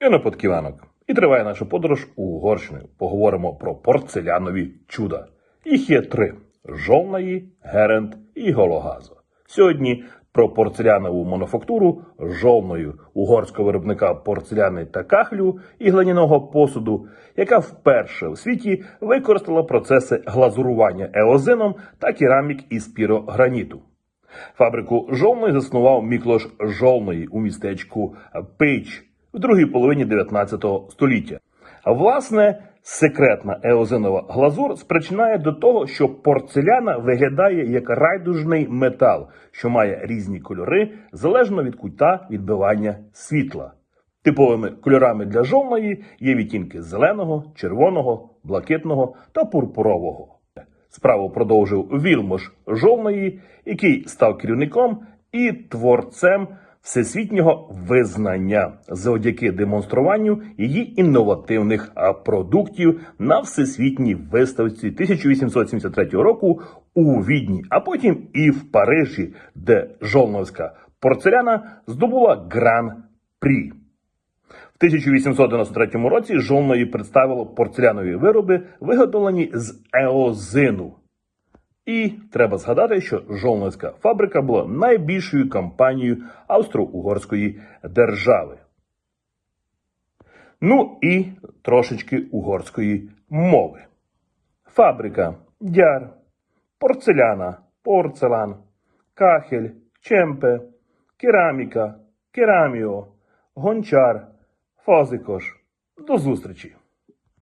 Я на Подківанок. І триває наша подорож у Угорщину. Поговоримо про порцелянові чуда. Їх є три: жовнаї, герент і гологазо. Сьогодні про порцелянову мануфактуру жовною угорського виробника порцеляни та кахлю і глиняного посуду, яка вперше у світі використала процеси глазурування еозином та керамік із пірограніту. Фабрику жовної заснував Міклош Жовної у містечку Пич в другій половині 19 століття. А власне, секретна еозинова глазур спричинає до того, що порцеляна виглядає як райдужний метал, що має різні кольори залежно від кута відбивання світла. Типовими кольорами для жовної є відтінки зеленого, червоного, блакитного та пурпурового. Справу продовжив Вілмош Жовної, який став керівником і творцем всесвітнього визнання завдяки демонструванню її інновативних продуктів на всесвітній виставці 1873 року у Відні, а потім і в Парижі, де жовновська порцеляна здобула гран-прі. В 1893 році жовної представило порцелянові вироби, виготовлені з еозину. І треба згадати, що жовновська фабрика була найбільшою компанією Австро-Угорської держави. Ну і трошечки угорської мови. Фабрика дяр, порцеляна, порцелан, кахель, чемпе, кераміка, кераміо, гончар, фазикош. До зустрічі!